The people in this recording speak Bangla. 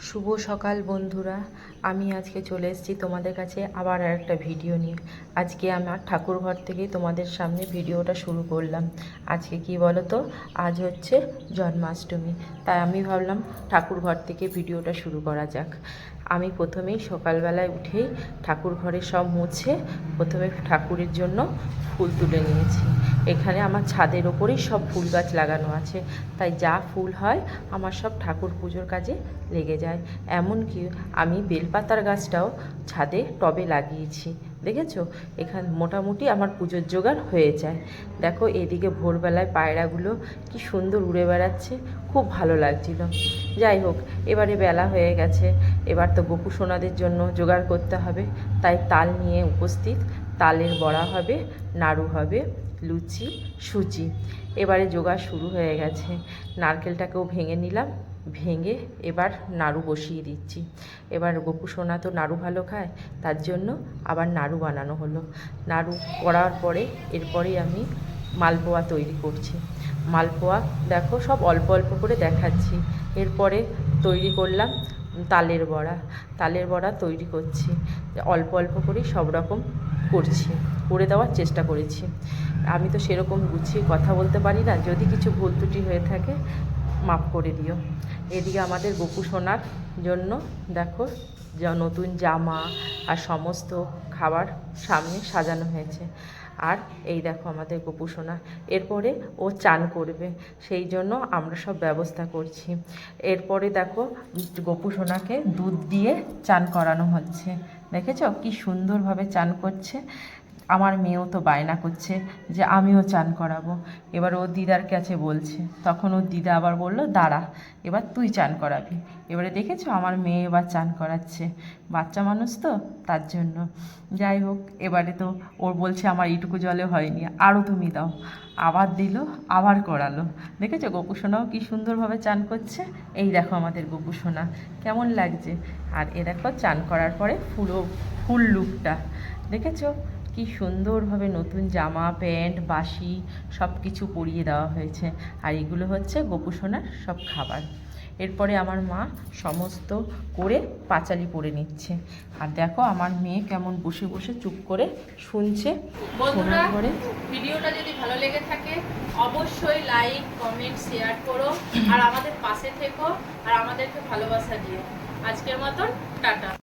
শুভ সকাল বন্ধুরা। আমি আজকে চলে এসেছি তোমাদের কাছে আবার আর একটা ভিডিও নিয়ে। আজকে আমার ঠাকুর ঘর থেকে তোমাদের সামনে ভিডিওটা শুরু করলাম। আজকে কি বলো তো আজ হচ্ছে জন্মাষ্টমী। তাই আমি ভাবলাম ঠাকুর ঘর থেকে ভিডিওটা শুরু করা যাক। আমি প্রথমেই সকালবেলায় উঠেই ঠাকুর ঘরে সব মুছে প্রথমে ঠাকুরের জন্য ফুল তুলে নিয়েছি। এখানে আমার ছাদের ওপরেই সব ফুল গাছ লাগানো আছে। তাই যা ফুল হয় আমার সব ঠাকুর পুজোর কাজে লেগে যায়। এমনকি আমি বেলপাতার গাছটাও ছাদে টবে লাগিয়েছি। দেখেছ? এখান মোটামুটি আমার পুজোর জোগাড় হয়ে যায়। দেখো, এদিকে ভোরবেলায় পায়রাগুলো কি সুন্দর উড়ে বেড়াচ্ছে। খুব ভালো লাগছিল। যাই হোক, এবারে বেলা হয়ে গেছে। এবার তো গোপু সোনাদের জন্য জোগাড় করতে হবে। তাই তাল নিয়ে উপস্থিত। তালের বড়া হবে, নাড়ু হবে, লুচি, সুজি। এবারে জোগাড় শুরু হয়ে গেছে। নারকেলটাকেও ভেঙে নিলাম। ভেঙে এবার নাড়ু বসিয়ে দিচ্ছি। এবার গোপু সোনা তো নাড়ু ভালো খায়, তার জন্য আবার নাড়ু বানানো হলো। নাড়ু করার পরে এরপরেই আমি মালপোয়া তৈরি করছি। মালপোয়া দেখো সব অল্প অল্প করে দেখাচ্ছি। এরপরে তৈরি করলাম তালের বড়া। তালের বড়া তৈরি করছি। অল্প অল্প করেই সব রকম করছি, করে দেওয়ার চেষ্টা করেছি। আমি তো সেরকম গুছিয়ে কথা বলতে পারি না। যদি কিছু ভুল ত্রুটি হয়ে থাকে মাফ করে দিও। এদিকে আমাদের গোপু সোনার জন্য দেখো নতুন জামা আর সমস্ত খাবার সামনে সাজানো হয়েছে। আর এই দেখো আমাদের গোপু সোনা। এরপরে ও চান করবে, সেই জন্য আমরা সব ব্যবস্থা করছি। এরপরে দেখো, গোপু সোনাকে দুধ দিয়ে চান করানো হচ্ছে। দেখেছ কি সুন্দরভাবে চান করছে? আমার মেয়েও তো বায়না করছে যে আমিও চান করাবো। এবার ও দিদার কাছে বলছে। তখন ওর দিদা আবার বলল, দাঁড়া, এবার তুই চান করাবি। এবারে দেখেছ আমার মেয়ে এবার চান করাচ্ছে। বাচ্চা মানুষ তো, তার জন্য। যাই হোক, এবারে তো ওর বলছে আমার এইটুকু জলে হয়নি, আরও তুমি দাও। আবার দিল, আবার করালো। দেখেছ গোপুসোনাও কি সুন্দরভাবে চান করছে? এই দেখো আমাদের গোপুসোনা কেমন লাগছে। আর এ দেখো চান করার পরে ফুলও ফুল লুকটা দেখেছ? কি সুন্দরভাবে নতুন জামা প্যান্ট বাসি সব কিছু পরিয়ে দেওয়া হয়েছে। আর এগুলো হচ্ছে গোপুসোনার সব খাবার। এরপরে আমার মা সমস্ত করে পাঁচালি পরে নিচ্ছে। আর দেখো আমার মেয়ে কেমন বসে বসে চুপ করে শুনছে। বন্ধুরা ভিডিওটা যদি ভালো লেগে থাকে অবশ্যই লাইক কমেন্ট শেয়ার করো। আর আমাদের পাশে থেকো আর আমাদেরকে ভালোবাসা দিও। আজকের মতন টাটা।